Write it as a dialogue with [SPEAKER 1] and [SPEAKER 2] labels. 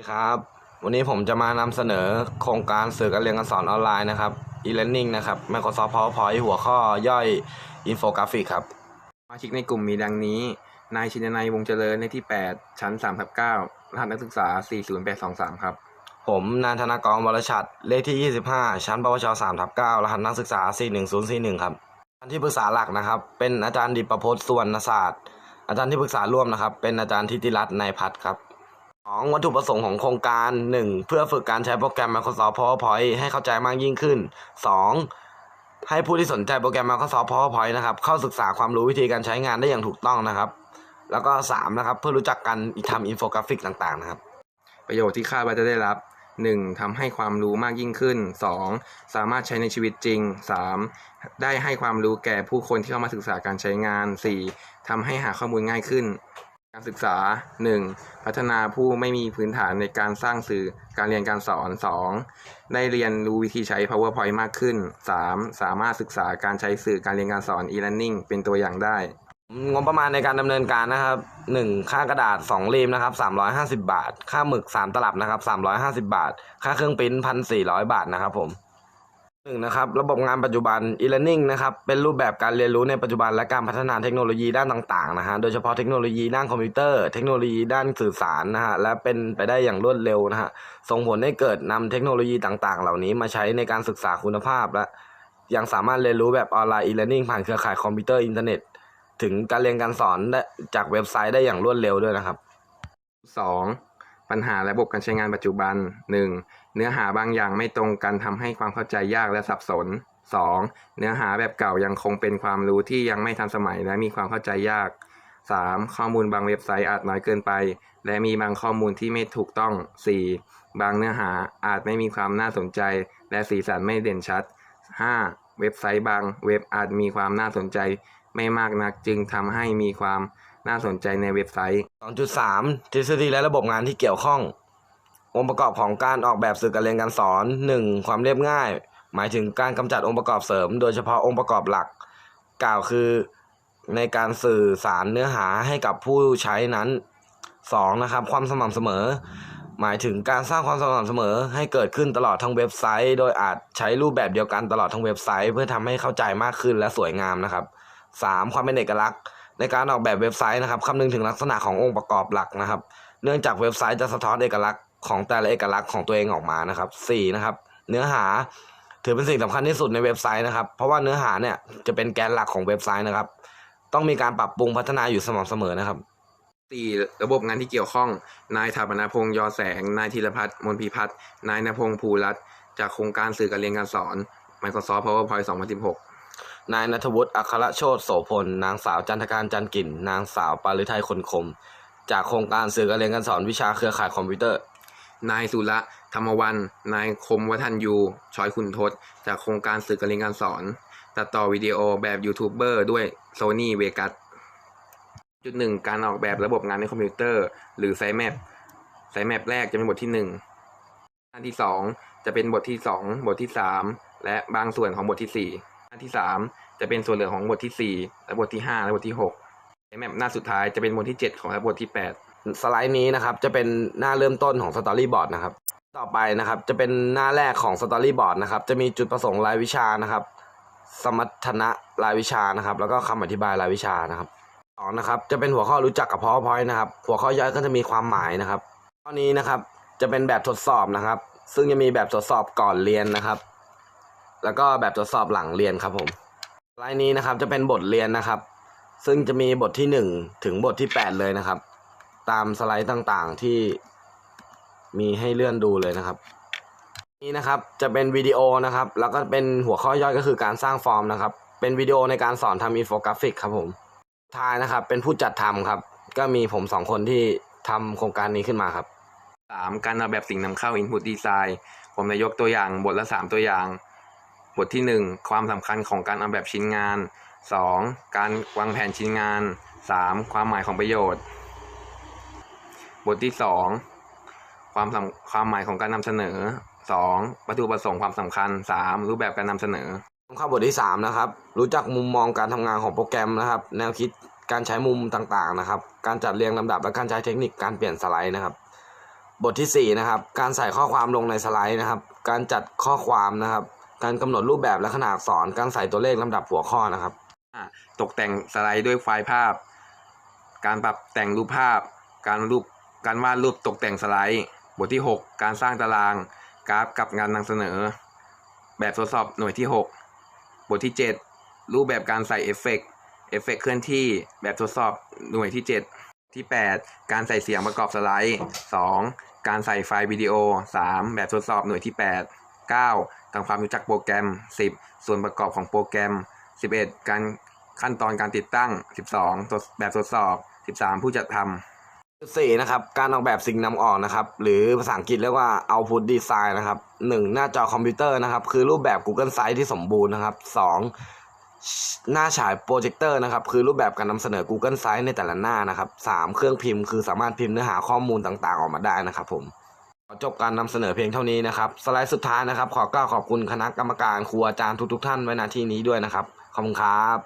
[SPEAKER 1] สวัสดีครับ วันนี้ผมจะมานำเสนอโครงการสื่อการเรียนการสอนออนไลน์นะครับ e-learning นะครับ Microsoft PowerPoint หัวข้อย่อยอินโฟกราฟิกครับ
[SPEAKER 2] สมาชิกในกลุ่มมีดังนี้ นายชินนัยวงเจริญเลขที่ 8 ชั้น3ทับ9รหัสนักศึกษา 40823 ครับ
[SPEAKER 1] ผมนานธนากรวรชัดเลขที่ 25 ชั้นปวช3ทับ9รหัสนักศึกษา 41041 ครับอาจารย์ที่ปรึกษาหลักนะครับ เป็นอาจารย์ดิปพจน์สุวรรณศาสตร์ อาจารย์ที่ปรึกษาร่วมนะครับ เป็นอาจารย์ทิติรัตน์นายพัฒน์ครับ สองวัตถุประสงค์ของโครงการ 1. เพื่อฝึกการใช้โปรแกรม Microsoft PowerPoint ให้เข้าใจมากยิ่งขึ้น 2. ให้ผู้ที่สนใจโปรแกรม Microsoft PowerPoint นะครับ เข้าศึกษาความรู้วิธีการใช้งานได้อย่างถูกต้องนะครับ แล้วก็ 3 นะครับ เพื่อรู้จักกันทำอินโฟกราฟิกต่างๆนะครับ
[SPEAKER 2] ประโยชน์ที่คาดว่าจะได้รับ 1. ทำให้ความรู้มากยิ่งขึ้น 2. สามารถใช้ในชีวิตจริง 3. ได้ให้ความรู้แก่ผู้คนที่เข้ามาศึกษาการใช้งาน 4. ทำให้หาข้อมูลง่ายขึ้น การศึกษา 1. พัฒนาผู้ไม่มีพื้นฐานในการสร้างสื่อการเรียนการสอน 2. ได้เรียนรู้วิธีใช้ PowerPoint มากขึ้น 3. สามารถศึกษาการใช้สื่อการเรียนการสอน e-learning เป็นตัวอย่างได้
[SPEAKER 1] งบประมาณในการดำเนินการนะครับ 1. ค่ากระดาษ2รีมนะครับ 350 บาท ค่าหมึก 3 ตลับนะครับ 350 บาท ค่าเครื่องปริ้น1,400 บาทนะครับผม หนึ่งนะครับระบบงานปัจจุบัน e-learning นะครับเป็นรูปแบบการเรียนรู้ในปัจจุบันและการพัฒนาเทคโนโลยีด้านต่างๆนะฮะโดยเฉพาะเทคโนโลยีด้านคอมพิวเตอร์เทคโนโลยีด้านสื่อสารนะฮะและเป็นไปได้อย่างรวดเร็วนะฮะส่งผลให้เกิดนำเทคโนโลยีต่างๆ เหล่านี้มาใช้ในการศึกษาคุณภาพ และยังสามารถเรียนรู้แบบออนไลน์ e-learning ผ่านเครือข่ายคอมพิวเตอร์อินเทอร์เน็ตถึงการเรียนการสอนได้จากเว็บไซต์ได้อย่างรวดเร็วด้วยนะครับ
[SPEAKER 2] 2. ปัญหาระบบการใช้งานปัจจุบัน 1. เนื้อหาบางอย่างไม่ตรงกันทำให้ความเข้าใจยากและสับสน 2. เนื้อหาแบบเก่ายังคงเป็นความรู้ที่ยังไม่ทันสมัยและมีความเข้าใจยาก 3. ข้อมูลบางเว็บไซต์อาจน้อยเกินไป และมีบางข้อมูลที่ไม่ถูกต้อง 4. บางเนื้อหาอาจไม่มีความน่าสนใจ และสีสันไม่เด่นชัด 5. เว็บไซต์บางเว็บอาจมีความน่าสนใจ ไม่มากนักจึงทำให้มีความ น่าสนใจในเว็บไซต์
[SPEAKER 1] 2.3 ทฤษฎีและระบบงานที่เกี่ยวข้อง องค์ประกอบของการออกแบบสื่อการเรียนการสอน 1. ความเรียบง่าย หมายถึงการกำจัดองค์ประกอบเสริม โดยเฉพาะองค์ประกอบหลัก กล่าวคือในการสื่อสารเนื้อหาให้กับผู้ใช้นั้น 2. นะครับความสม่ำเสมอ หมายถึงการสร้างความสม่ำเสมอ ให้เกิดขึ้นตลอดทั้งเว็บไซต์ โดยอาจใช้รูปแบบเดียวกันตลอดทั้งเว็บไซต์ เพื่อทำให้เข้าใจมากขึ้นและสวยงามนะครับ 3. ความเป็นเอกลักษณ์ ในการออกแบบเว็บไซต์นะครับคำนึงถึงลักษณะขององค์ประกอบหลักนะครับ เนื่องจากเว็บไซต์จะสะท้อนเอกลักษณ์ของแต่ละเอกลักษณ์ของตัวเองออกมานะครับ 4. นะครับ เนื้อหาถือเป็นสิ่งสำคัญที่สุดในเว็บไซต์นะครับ เพราะว่าเนื้อหาเนี่ยจะเป็นแกนหลักของเว็บไซต์นะครับ ต้องมีการปรับปรุงพัฒนาอยู่สม่ำเสมอนะครับ
[SPEAKER 2] 4. ระบบงานที่เกี่ยวข้อง นายถาปนาพงษ์ยอแสง นายธีรพัฒน์มนพิพัฒน์นายนพงษ์ภูรัตจากโครงการสื่อการเรียนการสอน Microsoft PowerPoint 2016
[SPEAKER 1] นายนัทวุฒิอัครโชติโสพล นางสาวจันทการจันกิ่น นางสาวปาริไทยคนคม จากโครงการสื่อการเรียนการสอนวิชาเครือข่ายคอมพิวเตอร์
[SPEAKER 2] นายสุระธรรมวัน นายคมวัฒนยู ชอยคุณทศ จากโครงการสื่อการเรียนการสอน ตัดต่อวิดีโอแบบยูทูบเบอร์ด้วย Sony Vegas จุดหนึ่งการออกแบบระบบงานในคอมพิวเตอร์ หรือไซแมปไซแมปแรกจะเป็นบทที่หนึ่งหน้าที่สองจะเป็นบทที่สองบทที่สามและบางส่วนของบทที่สี่ หน้าที่สามจะเป็นส่วนเหลือของบทที่สี่และบทที่ห้าและบทที่หกไซแมปหน้าสุดท้ายจะเป็นบทที่เจ็ดของและบทที่แปด
[SPEAKER 1] สไลด์นี้นะครับจะเป็นหน้าเริ่มต้นของสตอรี่บอร์ดนะครับต่อไปนะครับจะเป็นหน้าแรกของสตอรี่บอร์ดนะครับจะมีจุดประสงค์รายวิชานะครับ สมรรถนะรายวิชานะครับ แล้วก็คำอธิบายรายวิชานะครับสองนะครับจะเป็นหัวข้อรู้จักกับ PowerPoint นะครับ หัวข้อย่อยก็จะมีความหมายนะครับข้อนี้นะครับจะเป็นแบบทดสอบนะครับ ซึ่งจะมีแบบทดสอบก่อนเรียนนะครับ แล้วก็แบบทดสอบหลังเรียนครับผมสไลด์นี้นะครับจะเป็นบทเรียนนะครับ ซึ่งจะมีบทที่หนึ่งถึงบทที่แปดเลยนะครับ ตามสไลด์ต่างๆที่มีให้เลื่อนดูเลยนะครับ นี่นะครับจะเป็นวิดีโอนะครับ แล้วก็เป็นหัวข้อย่อยก็คือการสร้างฟอร์มนะครับ เป็นวิดีโอในการสอนทำอินโฟกราฟิกครับผมท้ายนะครับ เป็นผู้จัดทำครับ ก็มีผมสองคนที่ทำโครงการนี้ขึ้นมาครับ
[SPEAKER 2] สามการออกแบบสิ่งนำเข้า Input Design ผมจะยกตัวอย่างบทละสามตัวอย่าง ทที่หนึ่งความสำคัญของการออกแบบชิ้นงานสองการวางแผนชิ้นงานสามความหมายของประโยชน์ บทที่สองความสำความหมายของการนำเสนอสองวัตถุประสงค์ความสำคัญสามรูปแบบการนำเสนอ
[SPEAKER 1] เข้าบทที่ 3 นะครับ รู้จักมุมมองการทำงานของโปรแกรมนะครับ แนวคิดการใช้มุมต่างๆนะครับ การจัดเรียงลำดับและการใช้เทคนิคการเปลี่ยนสไลด์นะครับ บทที่สี่นะครับ การใส่ข้อความลงในสไลด์นะครับ การจัดข้อความนะครับ การกำหนดรูปแบบและขนาดอักษร การใส่ตัวเลขลำดับหัวข้อนะครับ
[SPEAKER 2] ตกแต่งสไลด์ด้วยไฟล์ภาพ การปรับแต่งรูปภาพ การรูป การวาดรูปตกแต่งสไลด์ บทที่ 6 การสร้างตาราง กราฟกับงานนำเสนอ แบบทดสอบหน่วยที่ 6 บทที่ 7 รูปแบบการใส่เอฟเฟกต์เอฟเฟกต์เคลื่อนที่ แบบทดสอบหน่วยที่ 7 ที่ 8 การใส่เสียงประกอบสไลด์ 2. การใส่ไฟล์วิดีโอ 3. แบบทดสอบหน่วยที่ 8 9. ทำความรู้จักโปรแกรม 10. ส่วนประกอบของโปรแกรม 11. การขั้นตอนการติดตั้ง 12ทดแบบทดสอบ 13 ผู้จัดทำ
[SPEAKER 1] จุดสี่นะครับ การออกแบบสิ่งนำออกนะครับ หรือภาษาอังกฤษเรียกว่า output design นะครับหนึ่งหน้าจอคอมพิวเตอร์นะครับ คือรูปแบบ Google Site ที่สมบูรณ์นะครับสองหน้าฉายโปรเจคเตอร์นะครับ คือรูปแบบการนำเสนอ Google Site ในแต่ละหน้านะครับสามเครื่องพิมพ์คือสามารถพิมพ์เนื้อหาข้อมูลต่างๆ ออกมาได้นะครับผม ขอจบการนำเสนอเพียงเท่านี้นะครับ สไลด์สุดท้ายนะครับ ขอกล่าวขอบคุณคณะกรรมการครูอาจารย์ทุกๆท่านไว้ณที่นี้ด้วยนะครับ ขอบคุณครับ